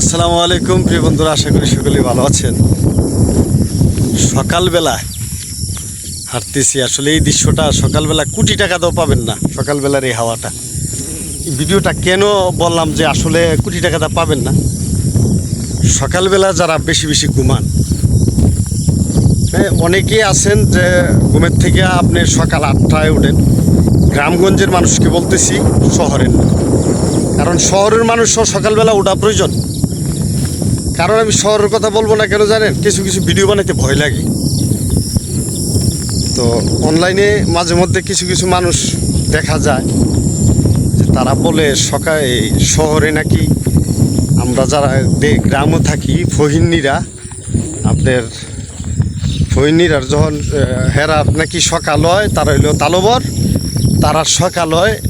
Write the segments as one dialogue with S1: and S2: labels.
S1: আসসালামু আলাইকুম প্রিয় বন্ধুরা আশা করি সকলেই ভালো আছেন। সকালবেলা হাঁটতেছি আসলে এই দৃশ্যটা সকালবেলা কোটি টাকা দাও পাবেন না সকালবেলার এই হাওয়াটা। ভিডিওটা কেন বললাম যে আসলে কোটি টাকা দা পাবেন না? সকালবেলা যারা বেশি বেশি ঘুমান হ্যাঁ, অনেকেই আছেন যে ঘুমের থেকে আপনি সকাল আটটায় ওঠেন গ্রামগঞ্জের মানুষকে বলতেছি শহরের কারণ শহরের মানুষও সকালবেলা ওঠা প্রয়োজন। কারণ আমি শহরের কথা বলব না কেন জানেন? কিছু কিছু ভিডিও বানাইতে ভয় লাগে। তো অনলাইনে মাঝে মধ্যে কিছু কিছু মানুষ দেখা যায় যে তারা বলে, সকাল শহরে নাকি আমরা যারা দে- গ্রামে থাকি, ফহিন্নিরা, আপনার ফহিন্নিরার যখন হেরা নাকি সকাল হয়, তারা হইল তালবর, তারা সকাল হয়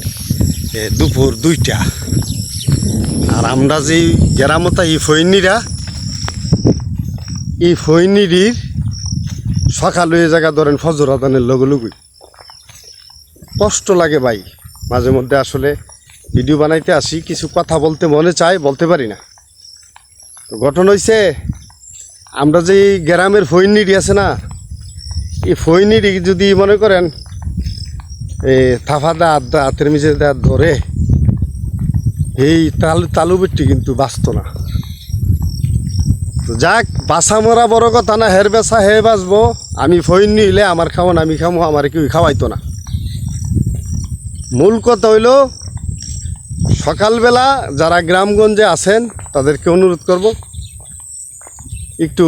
S1: দুপুর দুইটা। আর আমরা যেই গ্রামতা এই ফৈনিরা এই ফৈনিরির সকাল হয়ে জায়গা ধরেন ফজর আদানের লগলগুই কষ্ট লাগে ভাই, মাঝে মধ্যে আসলে ভিডিও বানাইতে আসি, কিছু কথা বলতে মনে চায়, বলতে পারি না। তো ঘটনা হয়েছে আমরা যে গ্রামের ফৈনিরি আছে না, এই ফৈনিরি যদি মনে করেন, এ থাফাদা আদা হাতের মিজে ধরে, এই তালু তালুবেটটি কিন্তু বাঁচত না। যাক বাসা মরা বড় কথা না হের বেসা হে বাঁচবো। আমি ফইন নিলে আমার খাওয়ান আমি খামো আমার কেউ খাওয়াইতো না। মূল কথা হইল, সকালবেলা যারা গ্রামগঞ্জে আছেন, তাদেরকে অনুরোধ করব, একটু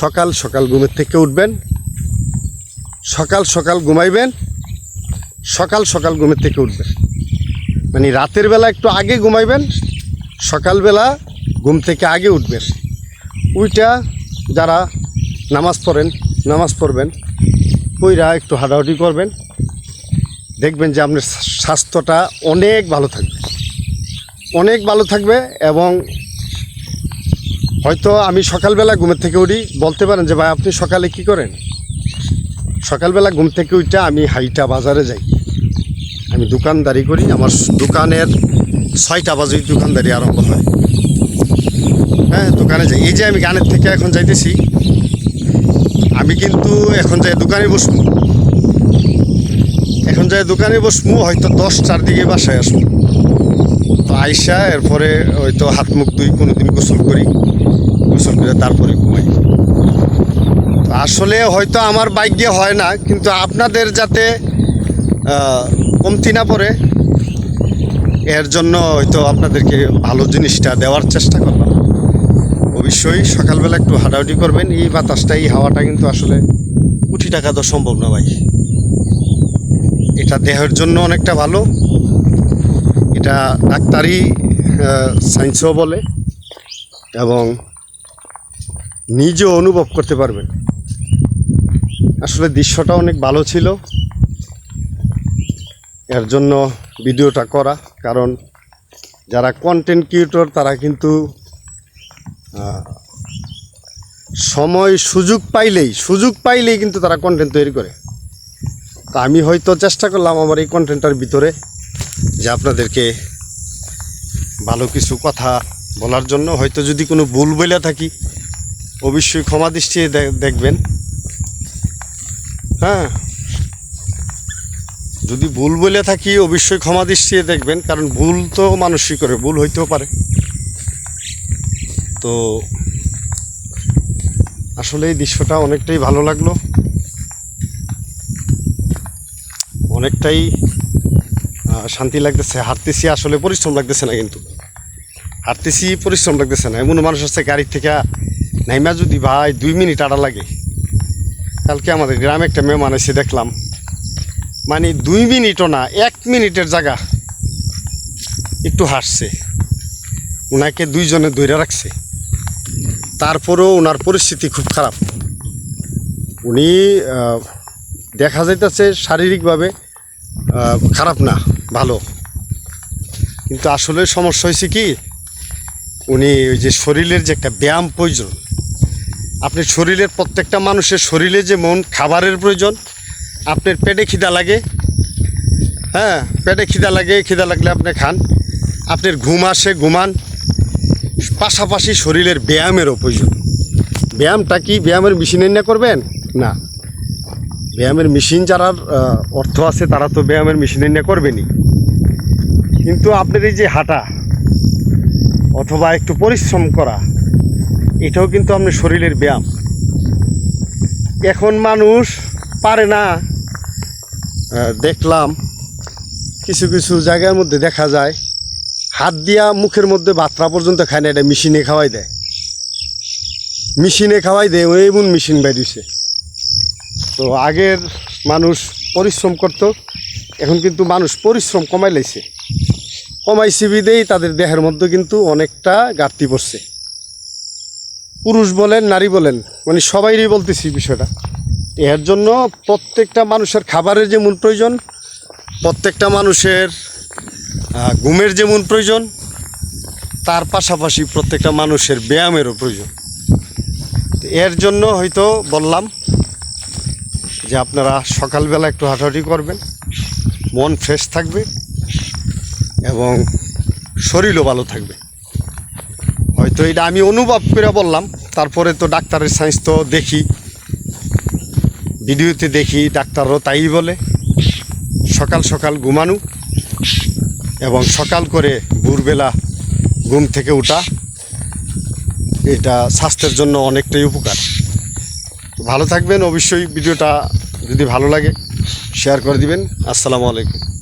S1: সকাল সকাল ঘুমের থেকে উঠবেন, সকাল সকাল ঘুমাইবেন, সকাল সকাল ঘুমের থেকে উঠবেন। মানে রাতের বেলা একটু আগে ঘুমাইবেন, সকালবেলা ঘুম থেকে আগে উঠবেন। ওইটা যারা নামাজ পড়েন, নামাজ পড়বেন ওইরা একটু হাঁটাহাঁটি করবেন। দেখবেন যে আপনার স্বাস্থ্যটা অনেক ভালো থাকবে। অনেক ভালো থাকবে এবং হয়তো আমি সকালবেলা ঘুমের থেকে উঠি, বলতে পারেন যে, ভাই, আপনি সকালে কি করেন? সকালবেলা ঘুম থেকে উঠটা আমি হাইটা বাজারে যাই। আমি দোকানদারি করি, আমার দোকানের ছয়টা বাজে দোকানদারি আরম্ভ হয়। হ্যাঁ দোকানে যাই। এই যে আমি গানের থেকে এখন যাইতেছি, আমি কিন্তু এখন যাই দোকানে বসবো। এখন যাই দোকানে বসবো, হয়তো দশটার দিকে বাসায় আসব। তো আইসা এরপরে হয়তো হাত মুখ দুই কোনো দিন গোসল করি, গোসল করে তারপরে ঘুমাই। তো আসলে হয়তো আমার বাইক দিয়ে হয় না, কিন্তু আপনাদের যাতে কমতি না পড়ে, এর জন্য হয়তো আপনাদেরকে ভালো জিনিসটা দেওয়ার চেষ্টা করলাম। অবশ্যই সকালবেলা একটু হাঁটাহাঁটি করবেন। এই বাতাসটা, এই হাওয়াটা কিন্তু আসলে কোটি টাকা তো সম্ভব না ভাই। এটা দেহের জন্য অনেকটা ভালো। এটা ডাক্তারি সায়েন্সও বলে এবং নিজেও অনুভব করতে পারবেন। আসলে দৃশ্যটা অনেক ভালো ছিল। এর জন্য ভিডিওটা করা, কারণ যারা কন্টেন্ট ক্রিয়েটর তারা কিন্তু সময় সুযোগ পাইলেই সুযোগ পাইলেই কিন্তু তারা কন্টেন্ট তৈরি করে। তা আমি হয়তো চেষ্টা করলাম আমার এই কন্টেন্টটার ভিতরে যে আপনাদেরকে ভালো কিছু কথা বলার জন্য। হয়তো যদি কোনো ভুল বলে থাকি, অবশ্যই ক্ষমা দৃষ্টি দেখবেন। হ্যাঁ। যদি ভুল বলে থাকি, অবশ্যই ক্ষমা দৃষ্টিতে দেখবেন, কারণ ভুল তো মানুষই করে, ভুল হইতেও পারে। তো আসলে এই দৃশ্যটা অনেকটাই ভালো লাগল। অনেকটাই শান্তি লাগতেছে। হাঁটতেছি আসলে পরিশ্রম লাগতেছে না কিন্তু। হাঁটতেছি, পরিশ্রম লাগতেছে না। এমন মানুষ আছে গাড়ির থেকে নাইমা যদি ভাই দুই মিনিট আড়া লাগে। কালকে আমাদের গ্রামে একটা মেহমান এসে দেখলাম। মানে দুই মিনিটও না, এক মিনিটের জায়গা। একটু হাসছে ওনাকে দুইজনে ধরে রাখছে। তারপরেও ওনার পরিস্থিতি খুব খারাপ। উনি দেখা যাইতেছে শারীরিকভাবে খারাপ না, ভালো। কিন্তু আসলে সমস্যা হয়েছে কি, উনি ওই যে শরীরের যে একটা ব্যায়াম প্রয়োজন, আপনি শরীরের প্রত্যেকটা মানুষের শরীরে যেমন খাবারের প্রয়োজন, আপনার পেটে খিদা লাগে হ্যাঁ পেটে খিদা লাগে, খিদা লাগলে আপনি খান। আপনার ঘুম আসে, ঘুমান পাশাপাশি শরীরের ব্যায়ামেরও প্রয়োজন। ব্যায়ামটা কি ব্যায়ামের মেশিনে না করবেন? না। ব্যায়ামের মেশিন যারা অর্থ আছে, তারা তো ব্যায়ামের মেশিনে না করবেনই। কিন্তু আপনার এই যে হাঁটা, অথবা একটু পরিশ্রম করা, এটাও কিন্তু আপনার শরীরের ব্যায়াম। এখন মানুষ পারে না দেখলাম, কিছু কিছু জায়গার মধ্যে দেখা যায় হাত দিয়া মুখের মধ্যে বাতরা পর্যন্ত খায় না, এটা মেশিনে খাওয়াই দেয়। মেশিনে খাওয়াই দেয় ওই এমন মেশিন বাইরেছে তো আগের মানুষ পরিশ্রম করত, এখন কিন্তু মানুষ পরিশ্রম কমাই লাইছে। কমাইছে বিদেই তাদের দেহের মধ্যে কিন্তু অনেকটা ঘাটতি পড়ছে। পুরুষ বলেন, নারী বলেন মানে সবাইরই বলতেছি বিষয়টা। এর জন্য প্রত্যেকটা মানুষের খাবারের যেমন প্রয়োজন, প্রত্যেকটা মানুষের ঘুমের যেমন প্রয়োজন, তার পাশাপাশি প্রত্যেকটা মানুষের ব্যায়ামেরও প্রয়োজন। এর জন্য হয়তো বললাম যে আপনারা সকালবেলা একটু হাঁটাহাঁটি করবেন, মন ফ্রেশ থাকবে এবং শরীরও ভালো থাকবে। হয়তো এটা আমি অনুভব করে বললাম, তারপরে তো ডাক্তারের সায়েন্স তো দেখি, ভিডিওতে দেখি, ডাক্তারও তাই বলে, সকাল সকাল ঘুমানো এবং সকাল করে ভোরবেলা ঘুম থেকে ওঠা, এটা স্বাস্থ্যের জন্য অনেকটাই উপকার। ভালো থাকবেন, অবশ্যই ভিডিওটা যদি ভালো লাগে শেয়ার করে দিবেন। আসসালামু আলাইকুম।